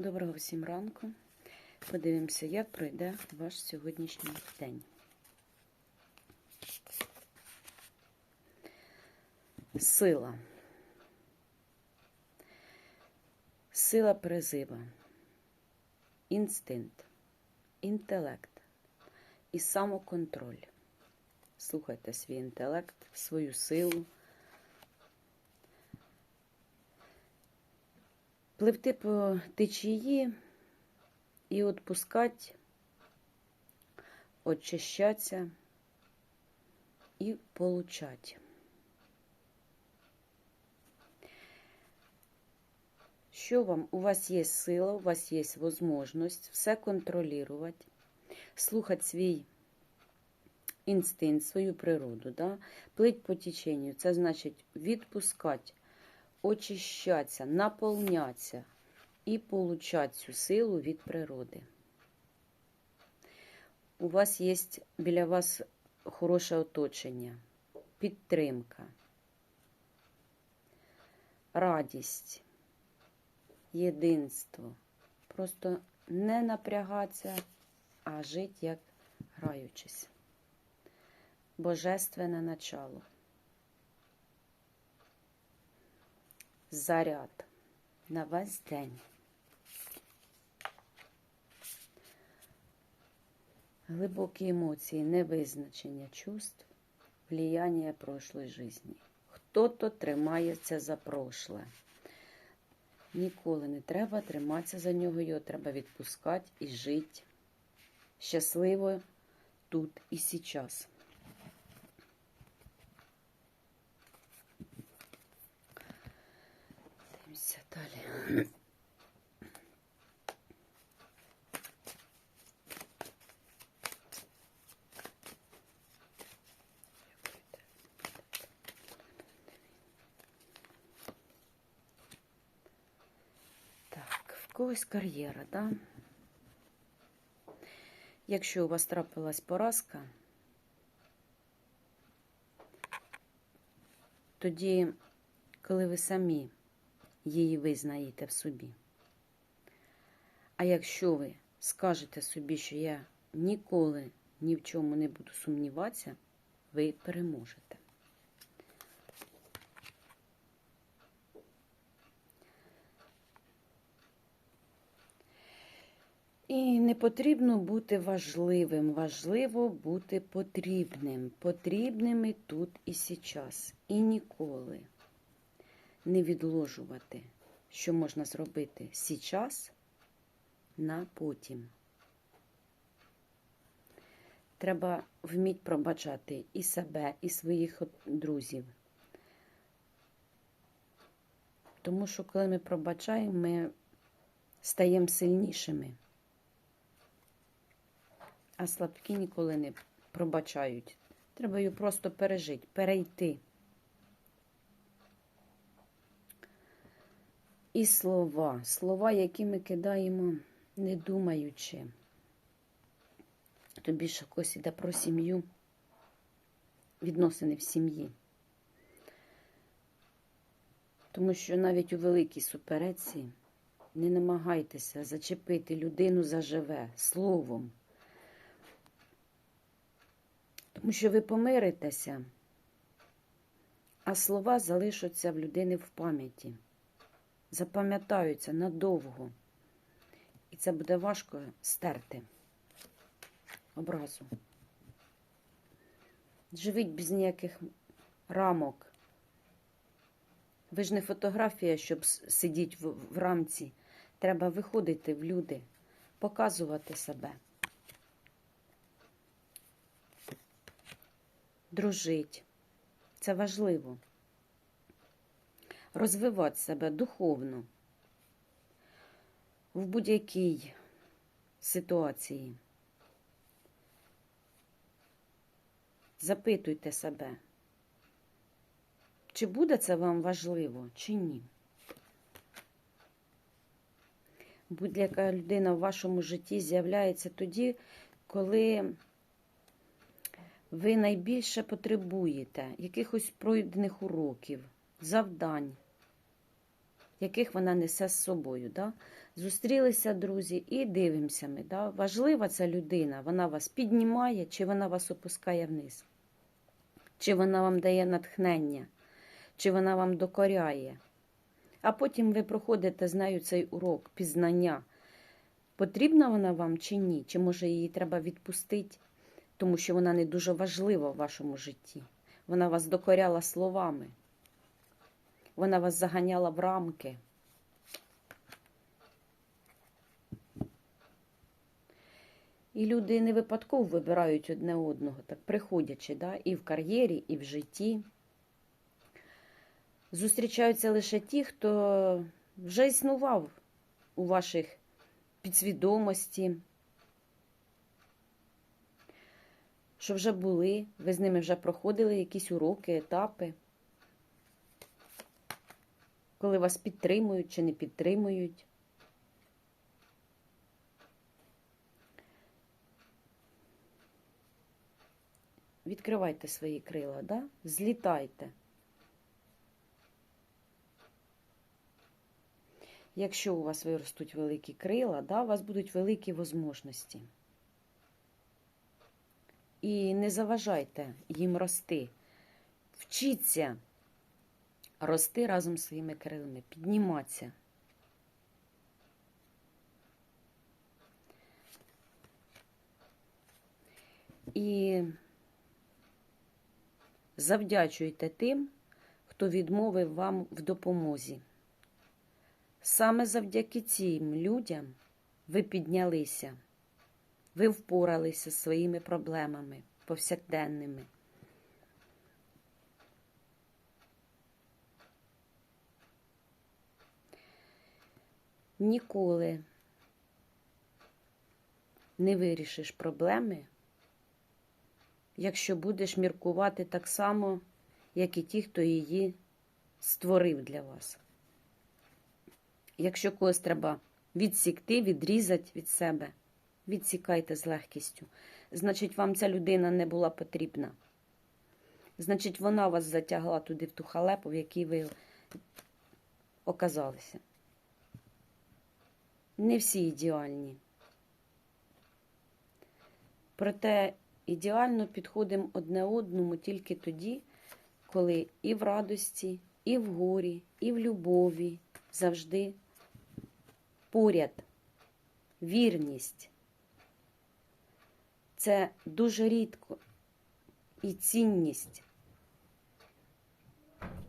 Доброго всім ранку. Подивимося, як пройде ваш сьогоднішній день. Сила. Сила призива, інстинкт, інтелект і самоконтроль. Слухайте свій інтелект, свою силу. Пливти по течії і відпускати, очищатися і получати. Що вам? У вас є сила, у вас є можливість все контролювати, слухати свій інстинкт, свою природу, да? плить по теченню. Це значить відпускати, очищатися, наповнятися і получати цю силу від природи. У вас є біля вас хороше оточення, підтримка, радість, єдинство. Просто не напрягатися, а жити як граючись. Божественне начало. Заряд на весь день. Глибокі емоції, невизначення чувств, влияння прошлої житті. Хто-то тримається за прошле. Ніколи не треба триматися за нього, його треба відпускати і жити щасливо тут і зараз. Дивимося далі. Так, в когось кар'єра, да? Якщо у вас трапилась поразка, тоді, коли ви самі її визнаєте в собі. А якщо ви скажете собі, що я ніколи ні в чому не буду сумніватися, ви переможете. І не потрібно бути важливим, важливо бути потрібним, потрібними тут і зараз, і ніколи не відложувати, що можна зробити зараз на потім. Треба вміти пробачати і себе, і своїх друзів. Тому що, коли ми пробачаємо, ми стаємо сильнішими, а слабкі ніколи не пробачають. Треба її просто пережити, перейти. І слова, слова, які ми кидаємо, не думаючи. То більше когось іде про сім'ю, відносини в сім'ї. Тому що навіть у великій супереці не намагайтеся зачепити людину заживе словом. Тому що ви помиритеся, а слова залишаться в людини в пам'яті запам'ятаються надовго. І це буде важко стерти образу. Живіть без ніяких рамок. Ви ж не фотографія, щоб сидіти в, в рамці. Треба виходити в люди, показувати себе. Дружить. Це важливо розвивати себе духовно в будь-якій ситуації. Запитуйте себе, чи буде це вам важливо, чи ні. Будь-яка людина в вашому житті з'являється тоді, коли ви найбільше потребуєте якихось пройдених уроків завдань, яких вона несе з собою. Да? Зустрілися друзі і дивимося ми. Да? Важлива ця людина, вона вас піднімає, чи вона вас опускає вниз, чи вона вам дає натхнення, чи вона вам докоряє. А потім ви проходите з нею цей урок пізнання. Потрібна вона вам чи ні? Чи може її треба відпустити, тому що вона не дуже важлива в вашому житті. Вона вас докоряла словами. Вона вас заганяла в рамки. І люди не випадково вибирають одне одного, так приходячи, да? і в кар'єрі, і в житті. Зустрічаються лише ті, хто вже існував у ваших підсвідомості, що вже були, ви з ними вже проходили якісь уроки, етапи, коли вас підтримують чи не підтримують. Відкривайте свої крила, да? злітайте. Якщо у вас виростуть великі крила, да, у вас будуть великі можливості. І не заважайте їм рости. Вчіться рости разом з своїми крилами, підніматися. І завдячуйте тим, хто відмовив вам в допомозі. Саме завдяки цим людям ви піднялися, ви впоралися зі своїми проблемами повсякденними. Ніколи не вирішиш проблеми, якщо будеш міркувати так само, як і ті, хто її створив для вас. Якщо когось треба відсікти, відрізати від себе, відсікайте з легкістю. Значить, вам ця людина не була потрібна. Значить, вона вас затягла туди в ту халепу, в якій ви оказалися. Не всі ідеальні. Проте ідеально підходимо одне одному тільки тоді, коли і в радості, і в горі, і в любові завжди поряд, вірність. Це дуже рідко і цінність.